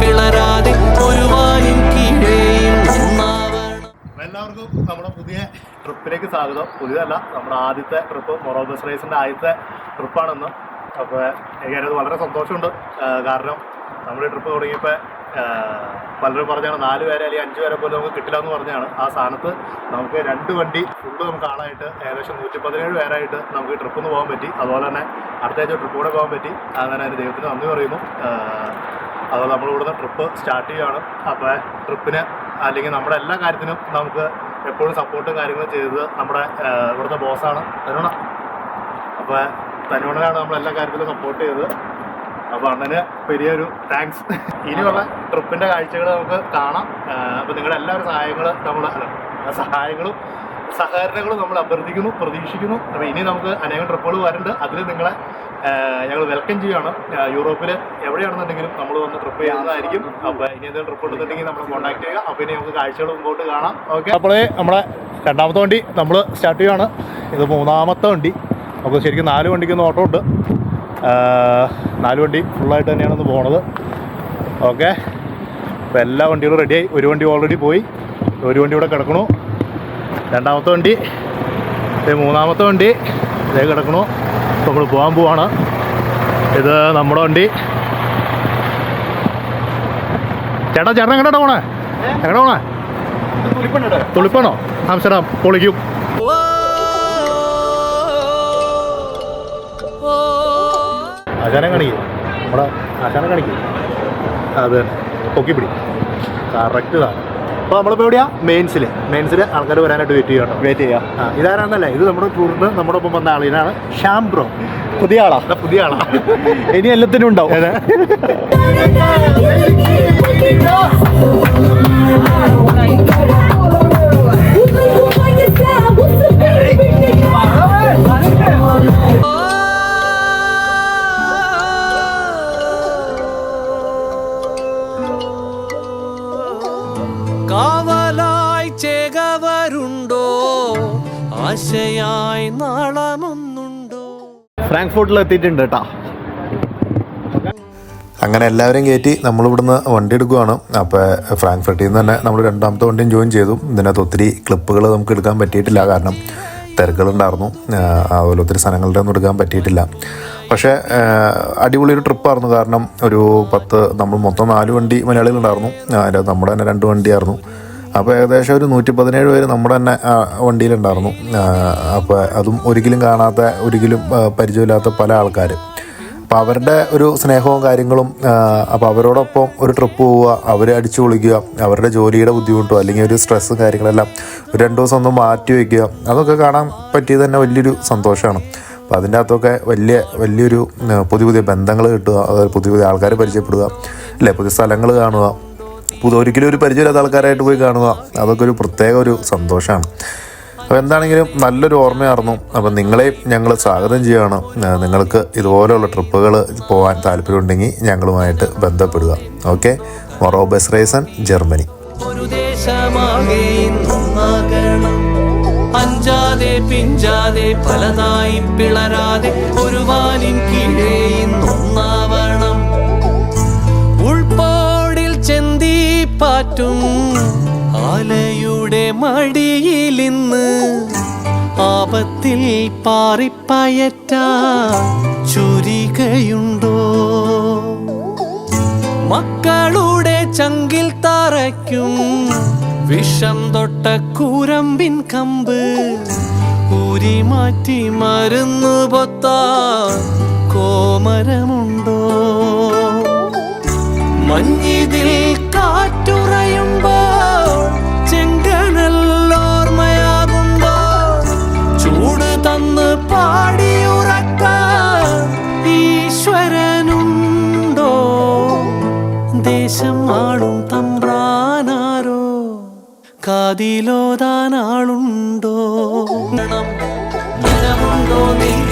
പിളരാതെ ഒരു എല്ലാവർക്കും നമ്മുടെ പുതിയ ട്രിപ്പിലേക്ക് സ്വാഗതം. പുതിയതല്ല നമ്മുടെ ആദ്യത്തെ ട്രിപ്പ് മൊറോ ബസ് റേസിന്റെ ആദ്യത്തെ ട്രിപ്പാണെന്ന്. അപ്പോൾ എനിക്കത് വളരെ സന്തോഷമുണ്ട്. കാരണം നമ്മുടെ ട്രിപ്പ് തുടങ്ങിയപ്പോൾ പലരും പറഞ്ഞാണ് നാല് പേരെ അല്ലെങ്കിൽ അഞ്ച് പേരെ പോലും നമുക്ക് കിട്ടില്ല എന്ന് പറഞ്ഞാണ് ആ സ്ഥാനത്ത് നമുക്ക് രണ്ട് വണ്ടി ഫുള്ള് നമുക്ക് ആളായിട്ട് ഏകദേശം നൂറ്റി പതിനേഴ് പേരായിട്ട് നമുക്ക് ട്രിപ്പ് ഒന്ന് പോകാൻ പറ്റി. അതുപോലെ തന്നെ അടുത്ത ആഴ്ച ട്രിപ്പ് കൂടെ പോകാൻ പറ്റി. അങ്ങനെ അതിന് ദൈവത്തിന് നന്ദി പറയുന്നു. അതുപോലെ നമ്മൾ ഇവിടുന്ന് ട്രിപ്പ് സ്റ്റാർട്ട് ചെയ്യുകയാണ് അപ്പോൾ ട്രിപ്പിന് അല്ലെങ്കിൽ നമ്മുടെ എല്ലാ കാര്യത്തിനും നമുക്ക് എപ്പോഴും സപ്പോർട്ടും കാര്യങ്ങളും ചെയ്തത് നമ്മുടെ ഇവിടുത്തെ ബോസാണ് തരുണ അപ്പോൾ തരുണനാണ് നമ്മൾ എല്ലാ കാര്യത്തിലും സപ്പോർട്ട് ചെയ്തത്. അപ്പോൾ അണ്ണന് വലിയൊരു താങ്ക്സ് ഇനിയുള്ള ട്രിപ്പിന്റെ കാഴ്ചകൾ നമുക്ക് കാണാം. അപ്പോൾ നിങ്ങളുടെ എല്ലാവരും സഹായങ്ങൾ നമ്മൾ സഹായങ്ങളും സഹകരണങ്ങളും നമ്മൾ അഭ്യർത്ഥിക്കുന്നു പ്രതീക്ഷിക്കുന്നു. അപ്പോൾ ഇനി നമുക്ക് അനേകം ട്രിപ്പുകൾ വരുന്നുണ്ട് അതിൽ നിങ്ങളെ ഞങ്ങൾ വെൽക്കം ചെയ്യുകയാണ്. യൂറോപ്പിൽ എവിടെയാണെന്നുണ്ടെങ്കിലും നമ്മൾ വന്ന് ട്രിപ്പ് ചെയ്യുന്നതായിരിക്കും. അപ്പോൾ ഇനി എന്തെങ്കിലും ട്രിപ്പ് ഉണ്ടെന്നുണ്ടെങ്കിൽ നമ്മൾ കോൺടാക്ട് ചെയ്യുക. അപ്പോൾ ഇനി നമുക്ക് കാഴ്ചകൾ മുമ്പോട്ട് കാണാം. ഓക്കെ അപ്പോൾ നമ്മളെ രണ്ടാമത്തെ വണ്ടി നമ്മൾ സ്റ്റാർട്ട് ചെയ്യുകയാണ്. ഇത് മൂന്നാമത്തെ വണ്ടി. നമുക്ക് ശരിക്കും നാല് വണ്ടിക്കൊന്ന് ഓട്ടോ ഉണ്ട് നാല് വണ്ടി ഫുള്ളായിട്ട് തന്നെയാണ് ഒന്ന് പോണത്. ഓക്കെ അപ്പോൾ എല്ലാ വണ്ടികളും റെഡിയായി ഒരു വണ്ടി ഓൾറെഡി പോയി. ഒരു വണ്ടി ഇവിടെ കിടക്കണു. രണ്ടാമത്തെ വണ്ടി. ഇത് മൂന്നാമത്തെ വണ്ടി. ഇതേ കിടക്കണു. നമ്മൾ പോകാൻ പോവാണ്. ഇത് നമ്മുടെ വണ്ടി. ചേട്ടാ ചേട്ടൻ എങ്ങോട്ടാ പോണേ? എങ്ങോട്ടാ പോണേ? തുളിപ്പാണോ? ആംസ്റ്റർഡാം. പൊളിക്കും. ആശാനെ കാണിക്കും. നമ്മുടെ ആശാനെ കാണിക്കും. അത്. പൊക്കിപ്പിടി. കറക്റ്റ് ഇതാണ് അപ്പോൾ നമ്മളിപ്പോൾ എവിടെയാ? മെയിൻസിൽ മെയിൻസിൽ ആൾക്കാർ വരാനായിട്ട് വെയിറ്റ് ചെയ്യണം വെയിറ്റ് ചെയ്യാം. ആ ഇതാരാന്നല്ലേ ഇത് നമ്മുടെ ടൂറിന് നമ്മുടെ ഒപ്പം വന്ന ആളിനാണ് ഷാംബ്രോ. ബ്രോ പുതിയ ആളാ. പുതിയ ആളാ. ഇനി എല്ലാത്തിനും ഉണ്ടാവും. ആശയായി നാളമൊന്നുണ്ടോ? ഫ്രാങ്ക്ഫോർട്ടിൽ എത്തിയിട്ടുണ്ട് കേട്ടാ അങ്ങനെ എല്ലാവരെയും കയറ്റി നമ്മളിവിടുന്ന് വണ്ടി എടുക്കുവാണ്. അപ്പോൾ ഫ്രാങ്ക്ഫർട്ടിൽ നിന്ന് തന്നെ നമ്മൾ രണ്ടാമത്തെ വണ്ടിയും ജോയിൻ ചെയ്തു. ഇതിനകത്ത് ഒത്തിരി ക്ലിപ്പുകൾ നമുക്ക് എടുക്കാൻ പറ്റിയിട്ടില്ല. കാരണം തിരക്കുകളുണ്ടായിരുന്നു. ഉണ്ടായിരുന്നു അതുപോലെ ഒത്തിരി സ്ഥലങ്ങളുടെ ഒന്നും എടുക്കാൻ പറ്റിയിട്ടില്ല. പക്ഷേ അടിപൊളി ഒരു ട്രിപ്പായിരുന്നു കാരണം ഒരു പത്ത് നമ്മൾ മൊത്തം നാല് വണ്ടി മലയാളികളുണ്ടായിരുന്നു. അതിന്റെ നമ്മുടെ തന്നെ രണ്ട് വണ്ടിയായിരുന്നു. അപ്പോൾ ഏകദേശം ഒരു നൂറ്റി പതിനേഴ് പേര് നമ്മുടെ തന്നെ വണ്ടിയിലുണ്ടായിരുന്നു. അപ്പോൾ അതും ഒരിക്കലും കാണാത്ത ഒരിക്കലും പരിചയമില്ലാത്ത പല ആൾക്കാർ അപ്പോൾ അവരുടെ ഒരു സ്നേഹവും കാര്യങ്ങളും അപ്പോൾ അവരോടൊപ്പം ഒരു ട്രിപ്പ് പോവുക അവരെ അടിച്ചു പൊളിക്കുക അവരുടെ ജോലിയുടെ ബുദ്ധിമുട്ടോ അല്ലെങ്കിൽ ഒരു സ്ട്രെസ്സും കാര്യങ്ങളെല്ലാം ഒരു രണ്ട് ദിവസം ഒന്ന് മാറ്റി വയ്ക്കുക അതൊക്കെ കാണാൻ പറ്റിയത് തന്നെ വലിയൊരു സന്തോഷമാണ്. അപ്പോൾ അതിന്റെ അകത്തൊക്കെ വലിയ വലിയൊരു പുതിയ പുതിയ ബന്ധങ്ങൾ കിട്ടുക അതായത് പുതിയ പുതിയ ആൾക്കാരെ പരിചയപ്പെടുക അല്ലേ? പുതിയ സ്ഥലങ്ങൾ കാണുക പുതിയ ഒരിക്കലും ഒരു പരിചയമില്ലാത്ത ആൾക്കാരായിട്ട് പോയി കാണുക. അതൊക്കെ ഒരു പ്രത്യേക ഒരു സന്തോഷമാണ് അപ്പോൾ എന്താണെങ്കിലും നല്ലൊരു ഓർമ്മയായിരുന്നു അപ്പം നിങ്ങളെയും ഞങ്ങൾ സ്വാഗതം ചെയ്യുകയാണ് നിങ്ങൾക്ക് ഇതുപോലെയുള്ള ട്രിപ്പുകൾ പോകാൻ താല്പര്യമുണ്ടെങ്കിൽ ഞങ്ങളുമായിട്ട് ബന്ധപ്പെടുക. ഓക്കെ? മൊറോ ബസ് റേസൺ ജർമ്മനി. ഒരു പിഞ്ചാതെ പലതായി പിളരാതെ ഒരു വാനിൻ കീഴേ ഇന്നൊന്നാവണം പാറ്റും ആലയുടെ മടിയിലിന്ന് ആപത്തിൽ പാറിപ്പയറ്റ ചുരികയുണ്ടോ? മക്കളുടെ ചങ്കിൽ തറയ്ക്കും വിഷം തൊട്ട കൂരമ്പിൻ കമ്പ് ഊരി മാറ്റി മരുന്നു പൊത്താ കോമരമുണ്ടോ? മഞ്ഞിതിൽ കാറ്റുറയുമ്പോൾ ചെങ്കനല്ലോർമ്മയാകുമ്പോൾ ചൂട് തന്ന് പാടിയുറക്കാൻ ഈശ്വരനുണ്ടോ? ദേശം ആളും തമ്പ്രാനാരോ? കാതിലോതാനാളുണ്ടോ? ജനമുണ്ടോ നെയ്യുണ്ടോ